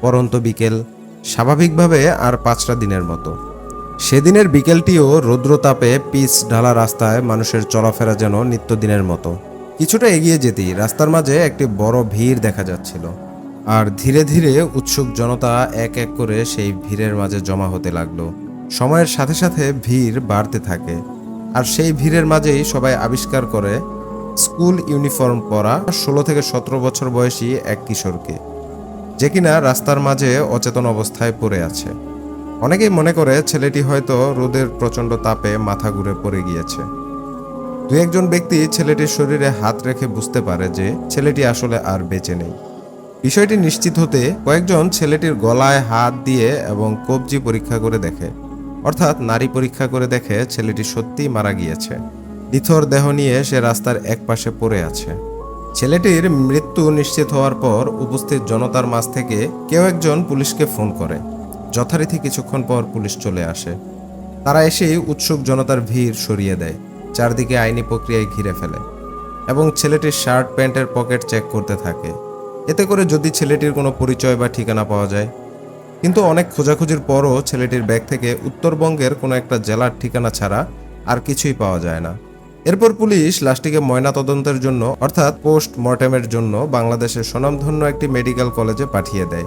পরন্ত বিকেল, স্বাভাবিকভাবে আর পাঁচটা দিনের মতো। সেদিনের বিকেলটিও রৌদ্রতাপে পিচ ঢালা রাস্তায় মানুষের চলাফেরা যেন নিত্যদিনের মতো। কিছুটা এগিয়ে যেতেই রাস্তার মাঝে একটি বড় ভিড় দেখা যাচ্ছিল। আর ধীরে ধীরে উৎসুক জনতা এক এক করে সেই ভিড়ের মাঝে জমা হতে লাগল। সময়ের সাথে সাথে ভিড় বাড়তে থাকে। আর সেই ভিড়ের মাঝেই সবাই আবিষ্কার করে, স্কুল ইউনিফর্ম পরা ষোলো থেকে সতেরো বছর বয়সী এক কিশোরকে। যে কিনা রাস্তার মাঝে অচেতন অবস্থায় পড়ে আছে। অনেকেই মনে করে ছেলেটি হয়তো রোদের প্রচণ্ড তাপে মাথা ঘুরে পড়ে গিয়েছে। দু একজন ব্যক্তি ছেলেটির শরীরে হাত রেখে বুঝতে পারে যে ছেলেটি আসলে আর বেঁচে নেই। বিষয়টি নিশ্চিত হতে কয়েকজন ছেলেটির গলায় হাত দিয়ে এবং কবজি পরীক্ষা করে দেখে। অর্থাৎ নারী পরীক্ষা করে দেখে ছেলেটি সত্যিই মারা গিয়েছে। নিথর দেহ নিয়ে সে রাস্তার একপাশে পড়ে আছে। ছেলেটির মৃত্যু নিশ্চিত হওয়ার পর উপস্থিত জনতার মাঝ থেকে কেউ একজন পুলিশকে ফোন করে। যথারীতি কিছুক্ষণ পর পুলিশ চলে আসে। তারা এসেই উৎসুক জনতার ভিড় সরিয়ে দেয়, চারদিকে আইনি প্রক্রিয়ায় ঘিরে ফেলে এবং ছেলেটির শার্ট, প্যান্টের পকেট চেক করতে থাকে। এতে করে যদি ছেলেটির কোনো পরিচয় বা ঠিকানা পাওয়া যায়। কিন্তু অনেক খোঁজাখুঁজির পরও ছেলেটির ব্যাগ থেকে উত্তরবঙ্গের কোনো একটা জেলার ঠিকানা ছাড়া আর কিছুই পাওয়া যায় না। এরপর পুলিশ লাশটিকে ময়নাতদন্তের জন্য, অর্থাৎ পোস্ট মর্টেমের জন্য, বাংলাদেশের স্বনামধন্য একটি মেডিকেল কলেজে পাঠিয়ে দেয়।